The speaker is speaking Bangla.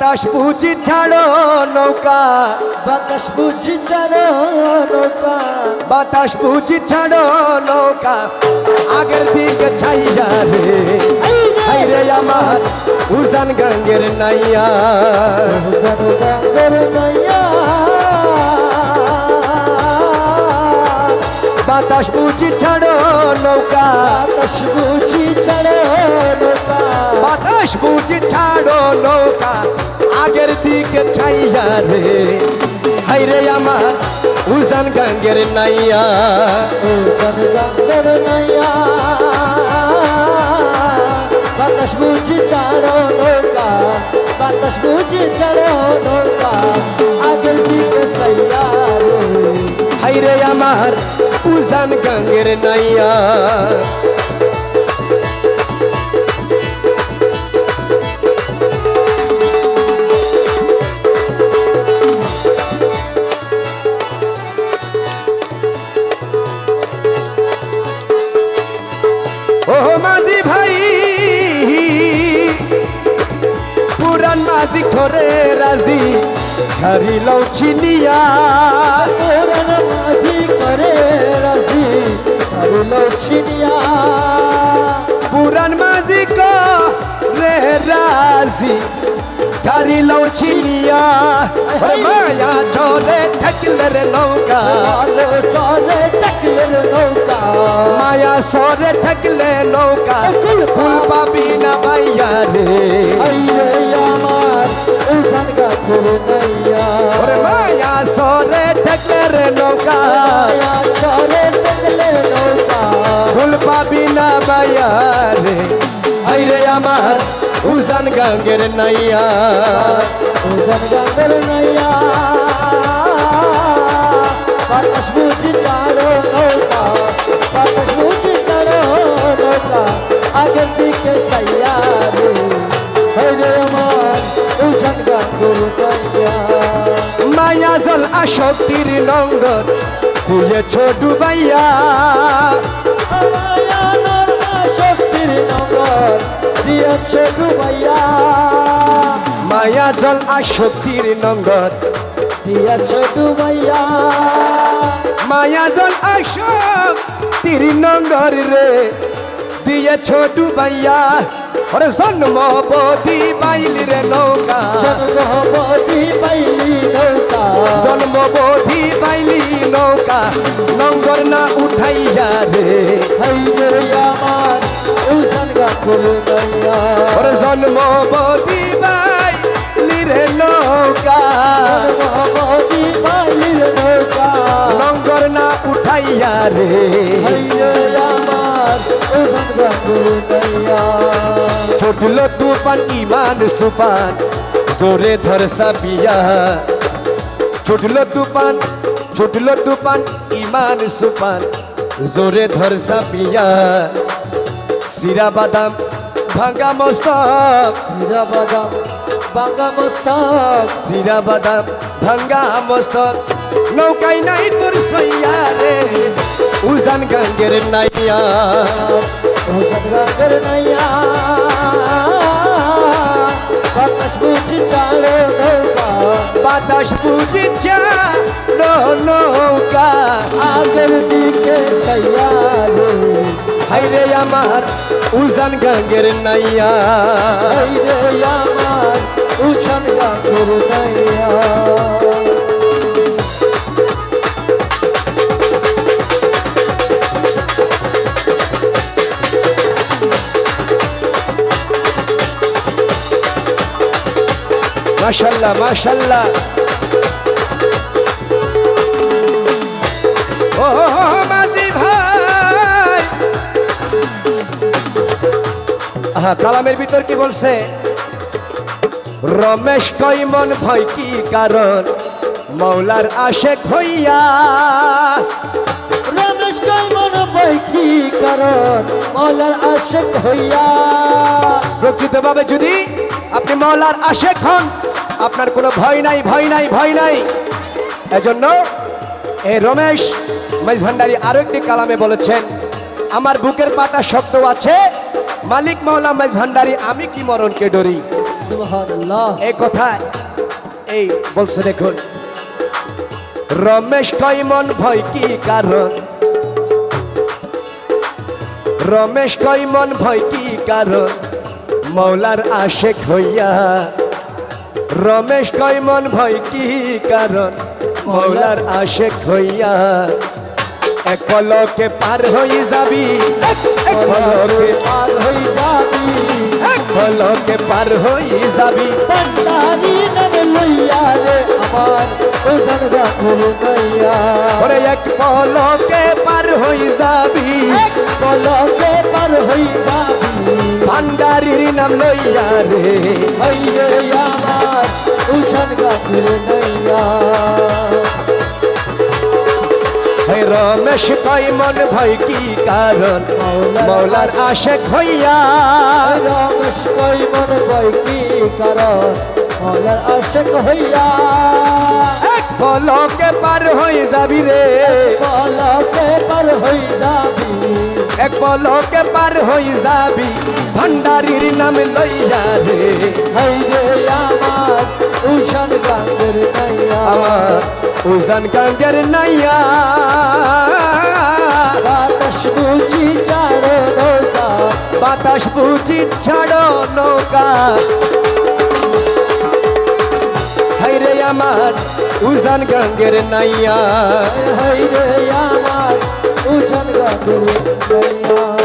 বাতাস বুঝি ছাড়ো নৌকা। বাতাস বুঝি চারো নৌকা। বাতাস বুঝি ছাড়ো নৌকা। আগের দিকে ছাইয়া রে হাই রে আমার উজান গঙ্গের নাইয়া। উজান গঙ্গের নাইয়া। বাতাস বুঝি ছাড়ো নৌকা। বাতাস বুঝি চারো নৌকা। বাতাস বুঝি ছাড়ো নৌকা। আগের দিকে ছাইয়া রে হাই রে আমার উজান গঙ্গের নাইয়া উজান গঙ্গের নাইয়া বাতাস বুঝি চারো নৌকা বাতাস বুঝি চারো নৌকা আগের দিকে সাইয়া রে হাই রে আমার উজান গঙ্গের নাইয়া পুরান মাঝি করে রাজি হারি লও চিনিয়া পুরান মাঝি করে রাজি হরিলো ছিনিয়া পুরান মাঝি করে রাজি হারি লও চিনিয়া ওরে মায়া চলে ঠকলে রে নৌকা আলো চলে টাকলের নৌকা মায়া সরে ঠকলে নৌকা ফুল পাবি না ভাইয়া রে আইরে আমার উঠান গাছের নাইয়া ওরে মায়া সরে ঠকলে রে নৌকা মায়া চলে টাকলের নৌকা ফুল পাবি না ভাইয়া রে হাই রে আমার উজান গঙ্গের নাইয়া উঠান গাছের নাইয়া বাতাস বুঝি চারো নৌকা বাতাস বুঝি উঠান গাছের নাইয়া মায়া জল আসক্তির নঙ্গর তুই ছোট ভাইয়া শক্তির নগর দিয়েছে ডুবাইয়া। মায়া জল আসক্তির নঙ্গর দিয়েছে ডুবাইয়া। মায়া জল আসক্তির নঙ্গর রে দিয়ে ছোট ভাইয়া ওরে জন্ম বধি বাইল রে নৌকা। জন্মবতী পাইলি নৌকা। জন্ম বধি বাইলি নৌকা নঙ্গর না উঠাইয়া রে। আমার গাকুল গাইয়া ওরে জন্ম বধি বাইলি রে নৌকা। জন্মবতী পাইলি নৌকা। নঙ্গর না উঠাইয়া রে। আমার উজান গাকুল ছোটল তুফান ইমান সুপান জোরে ধর সাবিয়া ছোটল তুফান ছোটল তুফান ইমান সুপান জোরে ধর সাবিয়া সিরা বাদাম ভাঙ্গা মস্তক। হীরা বাদাম বাঙ্গা মস্তাক। সিরা বাদাম ভাঙ্গা মস্তক। নৌকাই নাই তোর সইয়া রে উজান গঙ্গের নাইয়া। উজান গাকুল নাইয়া। বাতাস বুঝি চালো নৌকা, বাতাস বুঝি নৌকা। আগের দিকে সাইয়ারে হাইরে আমার উজান গঙ্গের নাইয়া। হাইরে আমার উজান গাকুল নাইয়া মাশাল্লাহ মাশাল্লাহ। ও মাঝি ভাই। হ্যাঁ কালামের ভিতর কি বলছে? রমেশ কৈমন ভয় কি কারণ? মৌলার আশেক হইয়া। রমেশ কই মন বই কি কারণ? মৌলার আশেক হইয়া। প্রকৃতভাবে যদি আপনি মৌলার আশেক হন আপনার কোনো ভয় নাই ভয় নাই ভয় নাই। এজন্য এই রমেশ মাইজ ভান্ডারী আরও একটি কালামে বলেছেন আমার বুকের পাটা শক্ত আছে মালিক মৌলা মাইজ ভান্ডারী আমি কি মরণকে ডরি? এই কথায় এই বলছে দেখুন। রমেশ কৈমন ভয় কি কারণ? রমেশ কৈমন ভয় কি কারণ? মৌলার আশেক হইয়া রমেশ কৈমন ভয় কি কারণ? মৌলার আশেক হইয়া এক পলকে পার হই যাবি পলকে পার হই যাবি পলকে পার হই যাবি। লইয়া রে আমার ওজন গাথুর নইয়া ওরে এক পলকে পার হই যাবি পলকে পার হই যাবি। ভান্ডারির নাম লইয়া রে। হইরে আমার ওজন গাথুর নইয়া রমেশ কই মন ভয় কি কারণ? মৌলার আশেক হইয়া। রমেশ কই মন বই কি কারণ? মলার আশেক হইয়া। এক পলকে পার হই যাবি রে। পলকে পার হই যাবি এক পলকে পার হই যাবি ভান্ডারির নাম লইয়া রে হইরে আমার উষান গাঙ্গের নাইয়া আমার উজান কাঙ্গের নাইয়া বাতাস বুঝি চারো নৌকা বাতাস বুঝি ছাড়ো নৌকা হাইরে আমার উজান গঙ্গের নাইয়া হইরে আমার গাঙ্গের নাইয়া